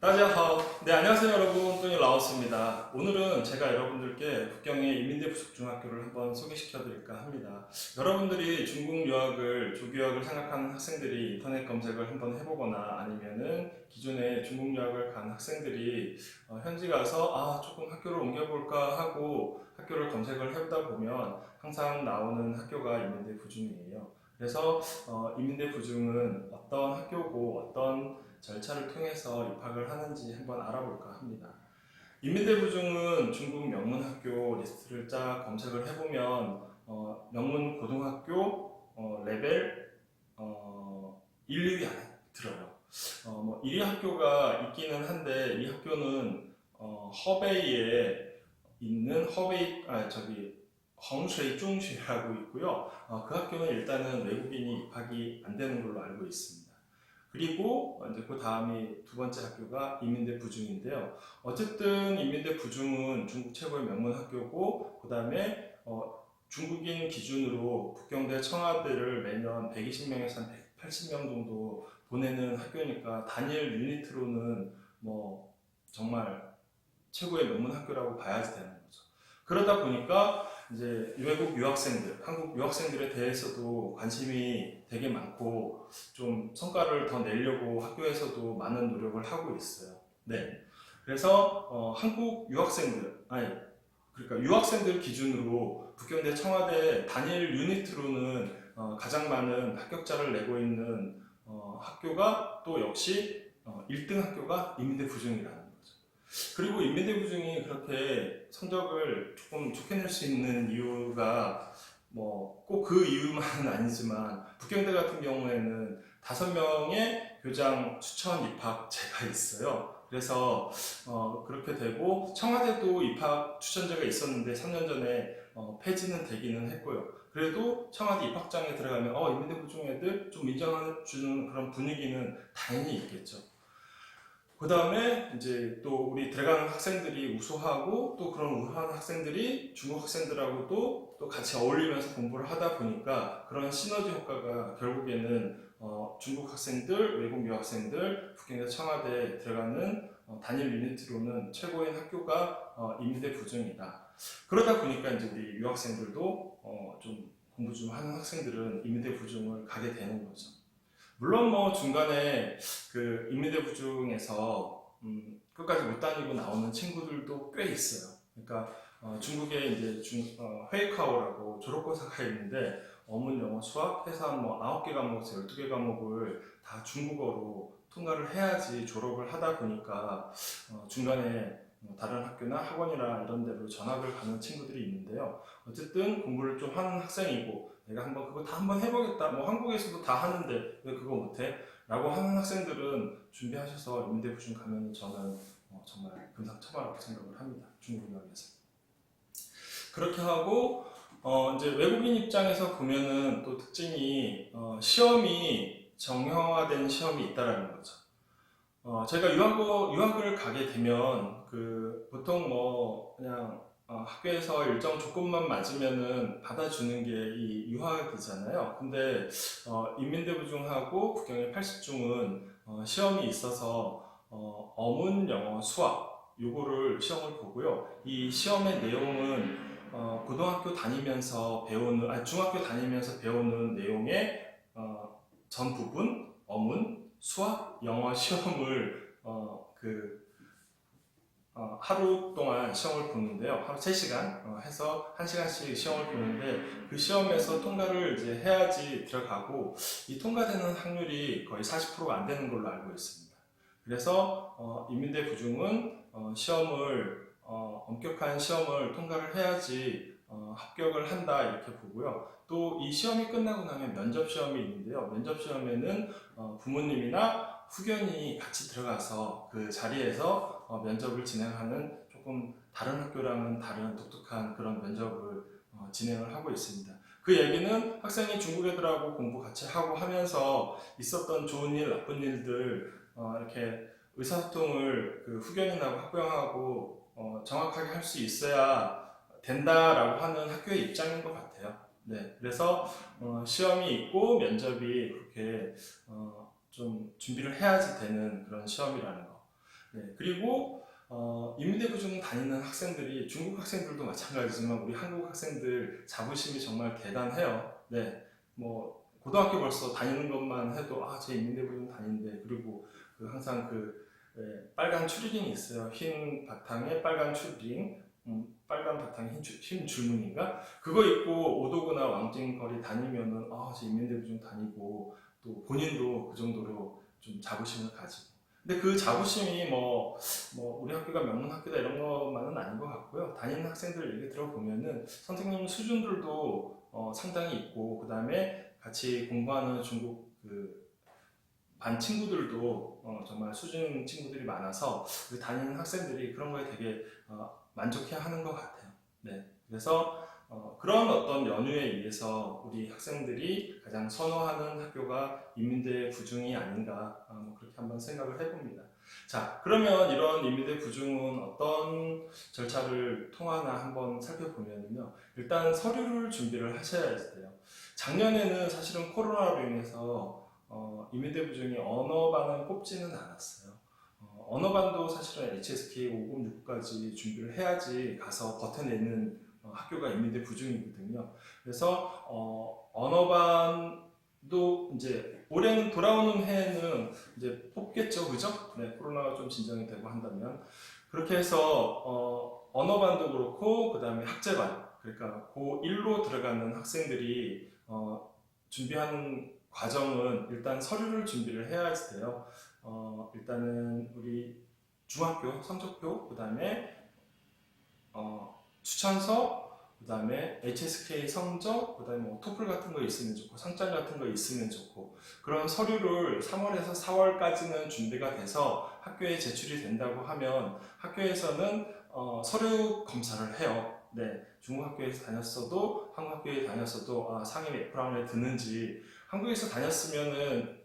안녕하세요. 네, 안녕하세요 여러분. 또니 라오스입니다. 오늘은 제가 여러분들께 북경의 인민대 부속중학교를 한번 소개시켜 드릴까 합니다. 여러분들이 중국 유학을, 조교학을 생각하는 학생들이 인터넷 검색을 한번 해보거나 아니면은 기존에 중국 유학을 간 학생들이 어, 현지 가서 아, 조금 학교를 옮겨볼까 하고 학교를 검색을 해다 보면 항상 나오는 학교가 인민대 부중이에요. 그래서 어, 인민대 부중은 어떤 학교고 어떤 절차를 통해서 입학을 하는지 한번 알아볼까 합니다. 인민대 부중은 중국 명문학교 리스트를 쫙 검색을 해보면 어, 명문 고등학교 어, 레벨 어, 1, 2위 안에 들어요. 어, 뭐 1위 학교가 있기는 한데 이 학교는 어, 허베이에 있는 허베이 아 저기 헝쉐이 중시라고 있고요. 어, 그 학교는 일단은 외국인이 입학이 안 되는 걸로 알고 있습니다. 그리고 이제 그 다음이 두 번째 학교가 이민대 부중인데요. 어쨌든 이민대 부중은 중국 최고의 명문 학교고 그 다음에 어, 중국인 기준으로 북경대 청와대를 매년 120명에서 한 180명 정도 보내는 학교니까 단일 유니트로는 뭐 정말 최고의 명문 학교라고 봐야지 되는 거죠. 그러다 보니까 이제 외국 유학생들, 한국 유학생들에 대해서도 관심이 되게 많고 좀 성과를 더 내려고 학교에서도 많은 노력을 하고 있어요. 네. 그래서 어, 한국 유학생들, 아니 그러니까 유학생들 기준으로 북경대 청와대 단일 유니트로는 어, 가장 많은 합격자를 내고 있는 어, 학교가 또 역시 어, 1등 학교가 인민대 부중이라는. 그리고 인민대 부중이 그렇게 성적을 조금 좋게 낼 수 있는 이유가 뭐 꼭 그 이유만은 아니지만 북경대 같은 경우에는 다섯 명의 교장 추천 입학제가 있어요. 그래서 어, 그렇게 되고 청와대도 입학 추천제가 있었는데 3년 전에 어, 폐지는 되기는 했고요. 그래도 청와대 입학장에 들어가면 어 인민대 부중 애들 좀 인정해 주는 그런 분위기는 당연히 있겠죠. 그 다음에 이제 또 우리 들어가는 학생들이 우수하고 또 그런 우수한 학생들이 중국 학생들하고도 또 같이 어울리면서 공부를 하다 보니까 그런 시너지 효과가 결국에는 어, 중국 학생들, 외국 유학생들, 북경대 청와대에 들어가는 어, 단일 유니트로는 최고의 학교가 어, 인민대 부중이다. 그러다 보니까 이제 우리 유학생들도 어, 좀 공부 좀 하는 학생들은 인민대 부중을 가게 되는 거죠. 물론 뭐 중간에 그 인민대 부 중에서 음, 끝까지 못 다니고 나오는 친구들도 꽤 있어요. 그러니까 어, 중국에 이제 중, 어, 회이카오라고 졸업고사가 있는데 어문, 영어, 수학, 해서 뭐 9개 과목에서 12개 과목을 다 중국어로 통과를 해야지 졸업을 하다 보니까 어, 중간에 뭐 다른 학교나 학원이나 이런 데로 전학을 가는 친구들이 있는데요. 어쨌든 공부를 좀 하는 학생이고 내가 한번 그거 다 한번 해보겠다. 뭐 한국에서도 다 하는데 왜 그거 못해? 라고 하는 학생들은 준비하셔서 인대 부중 가면 저는 어, 정말 금상첨화라고 생각을 합니다. 중국 유학에서. 그렇게 하고 어, 이제 외국인 입장에서 보면은 또 특징이 어, 시험이 정형화된 시험이 있다라는 거죠. 어, 제가 유학을, 유학을 가게 되면 그 보통 뭐 그냥 어, 학교에서 일정 조건만 맞으면은 받아주는 게 이 유학이잖아요. 근데 어, 인민대부중하고 국경의 80중은 어, 시험이 있어서 어, 어문, 영어, 수학 요거를 시험을 보고요. 이 시험의 내용은 어, 고등학교 다니면서 배우는, 아니 중학교 다니면서 배우는 내용의 어, 전 부분, 어문, 수학, 영어 시험을 어, 그 어, 하루 동안 시험을 보는데요. 하루 3시간 어, 해서 1시간씩 시험을 보는데 그 시험에서 통과를 이제 해야지 들어가고 이 통과되는 확률이 거의 40%가 안 되는 걸로 알고 있습니다. 그래서 어, 인민대 부중은 어, 시험을 어, 엄격한 시험을 통과를 해야지 어, 합격을 한다 이렇게 보고요. 또 이 시험이 끝나고 나면 면접 시험이 있는데요. 면접 시험에는 어, 부모님이나 후견이 같이 들어가서 그 자리에서 어, 면접을 진행하는 조금 다른 학교랑은 다른 독특한 그런 면접을 어, 진행을 하고 있습니다. 그 얘기는 학생이 중국 애들하고 공부 같이 하고 하면서 있었던 좋은 일, 나쁜 일들 어, 이렇게 의사소통을 그 후견인하고 학부형하고 어, 정확하게 할 수 있어야 된다라고 하는 학교의 입장인 것 같아요. 네, 그래서 어, 시험이 있고 면접이 그렇게 어, 좀 준비를 해야지 되는 그런 시험이라는 거. 네, 그리고 어, 인민대 부중 다니는 학생들이 중국 학생들도 마찬가지지만 우리 한국 학생들 자부심이 정말 대단해요. 네, 뭐 고등학교 벌써 다니는 것만 해도 아, 제 인민대 부중 다니는데 그리고 그 항상 그 예, 빨간 추리닝이 있어요. 흰 바탕에 빨간 추리닝, 음, 빨간 바탕에 흰, 줄- 흰 줄무늬인가? 그거 입고 오도구나 왕징거리 다니면은 아, 저 인민대 부중 다니고 또 본인도 그 정도로 좀 자부심을 가지고. 근데 그 자부심이 뭐, 뭐 우리 학교가 명문 학교다 이런 것만은 아닌 것 같고요. 다니는 학생들 얘기 들어보면은 선생님 수준들도 어, 상당히 있고 그 다음에 같이 공부하는 중국 그 반 친구들도 어, 정말 수준 친구들이 많아서 우리 다니는 학생들이 그런 거에 되게 어, 만족해 하는 것 같아요. 네, 그래서 어, 그런 어떤 연유에 의해서 우리 학생들이 가장 선호하는 학교가 인민대 부중이 아닌가 어, 뭐 그렇게 한번 생각을 해봅니다. 자, 그러면 이런 인민대 부중은 어떤 절차를 통하나 한번 살펴보면요. 일단 서류를 준비를 하셔야 돼요. 작년에는 사실은 코로나로 인해서 어, 인민대 부중이 언어반은 뽑지는 않았어요. 어, 언어반도 사실은 HSK 506까지 준비를 해야지 가서 버텨내는 어, 학교가 인민대 부중이거든요. 그래서 어, 언어반도 이제 올해는 돌아오는 해에는 이제 뽑겠죠, 그죠? 네, 코로나가 좀 진정이 되고 한다면 그렇게 해서 어, 언어반도 그렇고 그 다음에 학제반 그러니까 고1로 들어가는 학생들이 어, 준비하는 과정은 일단 서류를 준비를 해야 돼요. 어, 일단은 우리 중학교 성적표, 그 다음에 어, 추천서, 그 다음에 HSK 성적, 그 다음에 뭐 토플 같은 거 있으면 좋고 상장 같은 거 있으면 좋고 그런 서류를 3월에서 4월까지는 준비가 돼서 학교에 제출이 된다고 하면 학교에서는 어, 서류 검사를 해요. 네, 중국 학교에서 다녔어도 한국 학교에 다녔어도 아, 상위 몇 프랑에 드는지 한국에서 다녔으면은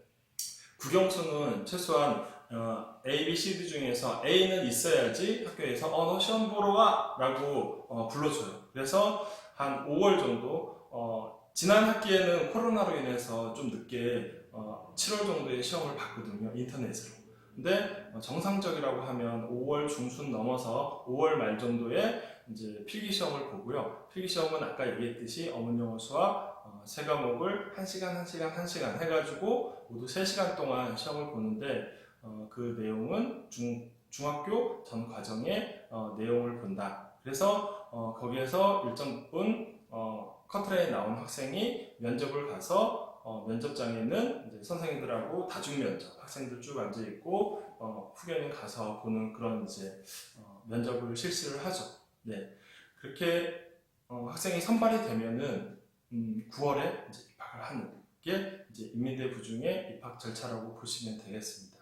국영수는 최소한 어, A, B, C, D 중에서 A는 있어야지 학교에서 어, 너 시험 보러 와! 라고 어, 불러줘요. 그래서 한 5월 정도 어, 지난 학기에는 코로나로 인해서 좀 늦게 어, 7월 정도에 시험을 봤거든요. 인터넷으로. 근데 어, 정상적이라고 하면 5월 중순 넘어서 5월 말 정도에 이제 필기 시험을 보고요. 필기 시험은 아까 얘기했듯이 어문 영어 수학 어, 세 과목을 1시간, 1시간, 1시간 해가지고 모두 3시간 동안 시험을 보는데 어, 그 내용은 중, 중학교 전 과정의 어, 내용을 본다. 그래서 어, 거기에서 일정 부분 어, 커트라인에 나온 학생이 면접을 가서 어, 면접장에는 이제 선생님들하고 다중 면접, 학생들 쭉 앉아 있고 어, 후견인 가서 보는 그런 이제 어, 면접을 실시를 하죠. 네, 그렇게 어, 학생이 선발이 되면은 음, 9월에 이제 입학을 하는 게 이제 인민대 부중의 입학 절차라고 보시면 되겠습니다.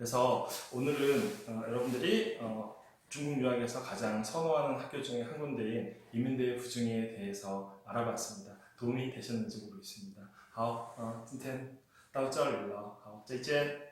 그래서 오늘은 어, 여러분들이 어, 중국 유학에서 가장 선호하는 학교 중에 한 군데인 인민대 부중에 대해서 알아봤습니다. 도움이 되셨는지 모르겠습니다. 好，嗯、今天到这里了，好，再见。